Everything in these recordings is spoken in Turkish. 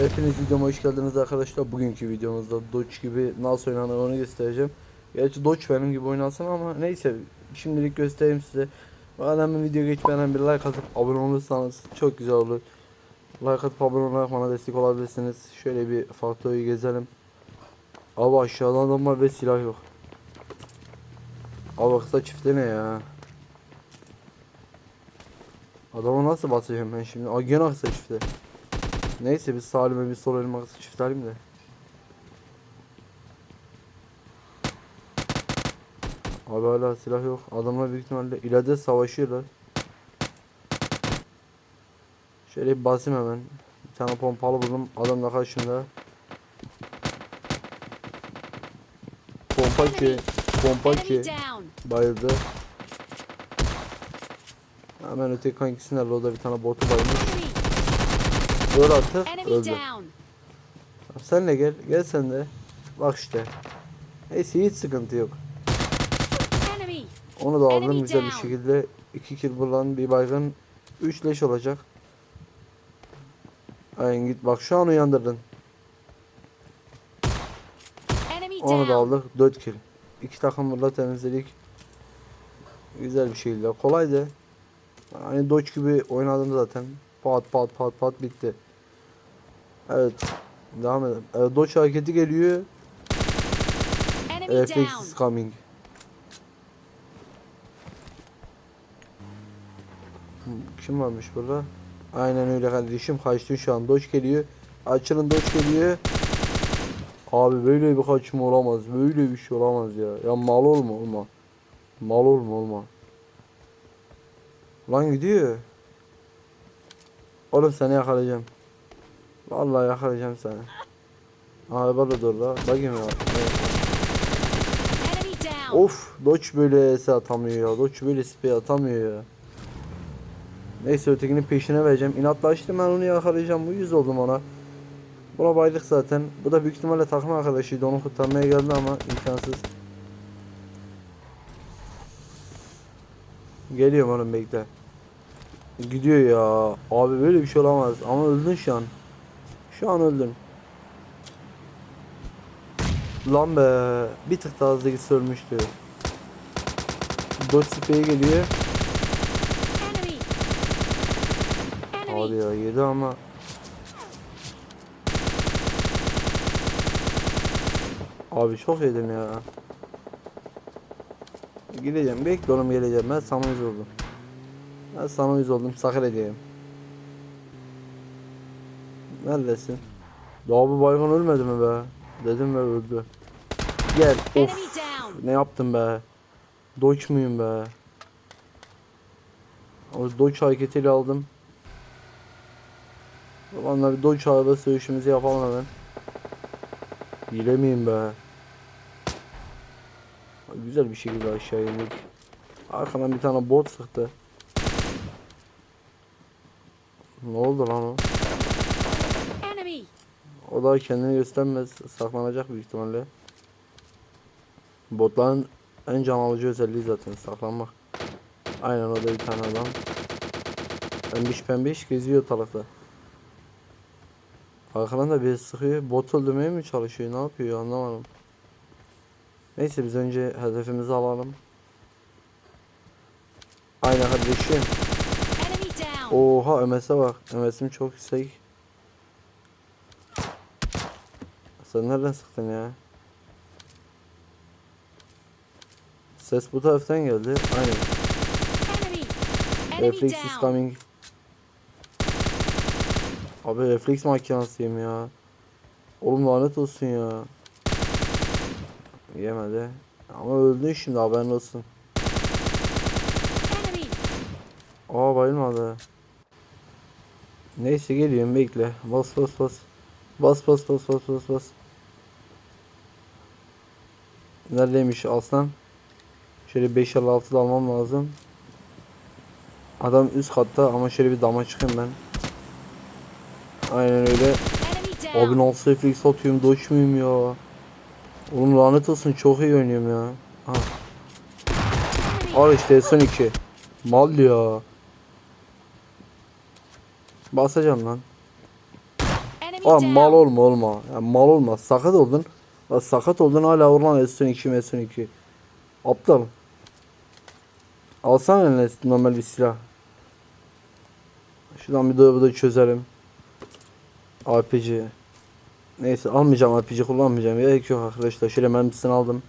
Hepiniz videoma hoş geldiniz arkadaşlar. Bugünkü videomuzda Dodge gibi nasıl oynanır onu göstereceğim. Gerçi Dodge benim gibi oynansın ama neyse şimdilik göstereyim size. Madem video geçmeden bir like atıp abone olursanız çok güzel olur. Like atıp abone olarak bana destek olabilirsiniz. Şöyle bir faktoyu gezelim. Abi aşağıda adam var ve silah yok. Abi kısa çifte ne ya? Adama nasıl basacağım ben şimdi? Aa gene kısa çifte. Neyse biz Salim'e bir sol elma kısa çift alayım da. Abi hala silah yok. Adamlar büyük ihtimalle ileride savaşıyorlar. Şöyle bir basayım hemen. Bir tane pompalı buldum. Adam da karşımda. Pompa ki. Pompa ki. Bayıldı. Hemen öteki kankisini de bir tane botu bayılmış. Artık. Enemy Öldü. Sen de gel. Gel sen de. Bak işte. Neyse hiç sıkıntı yok. Onu da aldım güzel bir şekilde. 2 kill bulan bir baygın. 3 leş olacak. Aynen git bak şu an uyandırdın. Onu da aldık. 4 kill. İki takım burada temizledik. Güzel bir şekilde. Kolaydı. Hani Dodge gibi oynadım zaten. Pat pat pat pat bitti. Evet. Devam edelim. Evet, Dodge hareketi geliyor. Enemy Reflex is coming. Kim varmış burada? Aynen öyle kardeşim. Kaçtın şu an. Dodge geliyor. Açılın Dodge geliyor. Abi böyle bir kaçma olamaz. Böyle bir şey olamaz ya. Ya mal olma olma. Mal olma olma. Lan gidiyor. Oğlum seni yakalayacağım. Vallahi yakalayacağım seni. Araba da dur la. Bakayım ya. Evet. Of Dodge böyle S atamıyor ya. Dodge böyle spray atamıyor ya. Neyse ötekinin peşine vereceğim. İnatlaştım ben onu yakalayacağım. Bu yüz oldum ona. Buna baydık zaten. Bu da büyük ihtimalle takım arkadaşıydı. Onu kurtarmaya geldi ama imkansız. Geliyorum oğlum bekle. Gidiyor ya. Abi böyle bir şey olamaz. Ama öldün şu an. Şu an öldün. Lan be. Bir tık daha hızlı gitse ölmüştü. Dodge spray'e geliyor. Enemy. ya yedi ama. Abi çok yedim ya. Gideceğim. Bekle oğlum geleceğim. Ben yüz oldum. Ben sana yüz oldum. Sakır edeyim. Neredesin? Daha bu baygın ölmedi mi be? Dedim ve öldü. Gel. Of. Ne yaptım be? Dodge muyum be? O Dodge hareketiyle aldım. Zamanla bir Dodge araba sövüşümüzü yapalım hemen. Hile miyim be? Güzel bir şekilde aşağı indik. Arkadan bir tane bot sıktı. Ne oldu lan o? O da kendini göstermez. Saklanacak büyük ihtimalle. Botların en can alıcı özelliği zaten saklanmak. Aynen o da bir tane adam. Pembiş pembiş geziyor tarafta. Arkadan da bir sıkıyor. Bot öldürmeye mi çalışıyor? Ne yapıyor anlamadım. Neyse biz önce hedefimizi alalım. Aynen kardeşim. Oha MS'e bak. MS'im çok yüksek. Sen nereden sıktın ya? Ses bu taraftan geldi. Aynen. Reflex is coming. Abi refleks makinasıyım ya. Oğlum lanet olsun ya. Yemedi. Ama öldün şimdi haberin olsun. Aa bayılmadı. Neyse geliyorum bekle. Bas bas bas. Bas bas bas bas bas bas. Neredeymiş aslan? Şöyle 5 al 6 da almam lazım. Adam üst katta ama şöyle bir dama çıkayım ben. Aynen öyle. Abi nasıl refleks atıyorum dodge muyum ya? Oğlum lanet olsun çok iyi oynuyorum ya. Aha. Al işte son 2. Mal ya. Basacağım lan. Aa mal olma olma. Ya, mal olma. Sakat oldun. Ya, sakat oldun hala oradan S2 S2. Aptal. Alsana eline normal bir silah. Şuradan bir de da çözelim. RPG. Neyse almayacağım RPG kullanmayacağım. Gerek yok arkadaşlar. Şöyle mermisini aldım.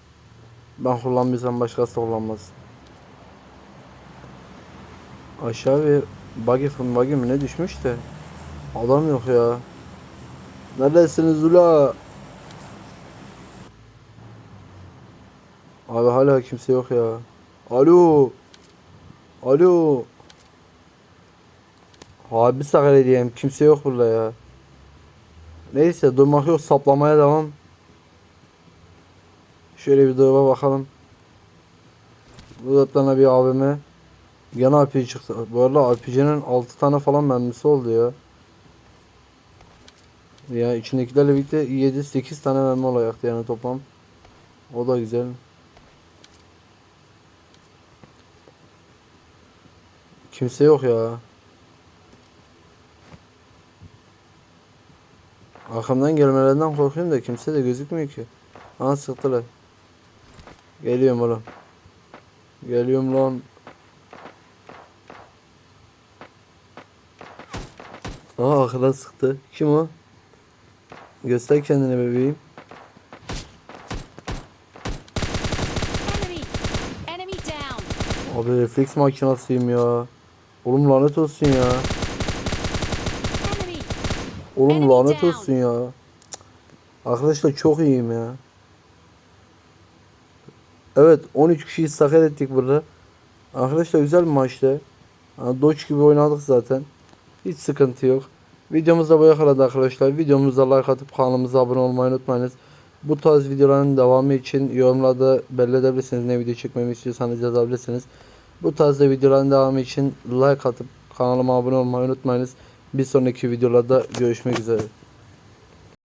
Ben kullanmıyorsam başkası da kullanmaz. Aşağı bir buggy from buggy mi ne düşmüş de. Adam yok ya. Neredesiniz ula? Abi hala kimse yok ya. Alo. Alo. Abi sakar diyeyim. Kimse yok burada ya. Neyse durmak yok saplamaya devam. Şöyle bir duruma bakalım. Buradan bir AVM. Gene RPG çıktı. Bu arada RPG'nin 6 tane falan mermisi oldu ya. Ya içindekilerle birlikte 7-8 tane mermi olacaktı yani toplam. O da güzel. Kimse yok ya. Arkamdan gelmelerinden korkuyorum da kimse de gözükmüyor ki. Aha sıktılar. Geliyorum oğlum. Geliyorum lan. Aa arkadan sıktı. Kim o? Göster kendini bebeğim. Abi refleks makinasıyım ya. Oğlum lanet olsun ya. Oğlum lanet olsun ya. Arkadaşlar çok iyiyim ya. Evet 13 kişiyi sakat ettik burada. Arkadaşlar güzel bir maçtı. Ha, Doç gibi oynadık zaten. Hiç sıkıntı yok. Videomuz da buraya kadar arkadaşlar. Videomuza like atıp kanalımıza abone olmayı unutmayınız. Bu tarz videoların devamı için yorumlarda belli edebilirsiniz. Ne video çekmemi istiyorsanız yazabilirsiniz. Bu tarzda videoların devamı için like atıp kanalıma abone olmayı unutmayınız. Bir sonraki videolarda görüşmek üzere.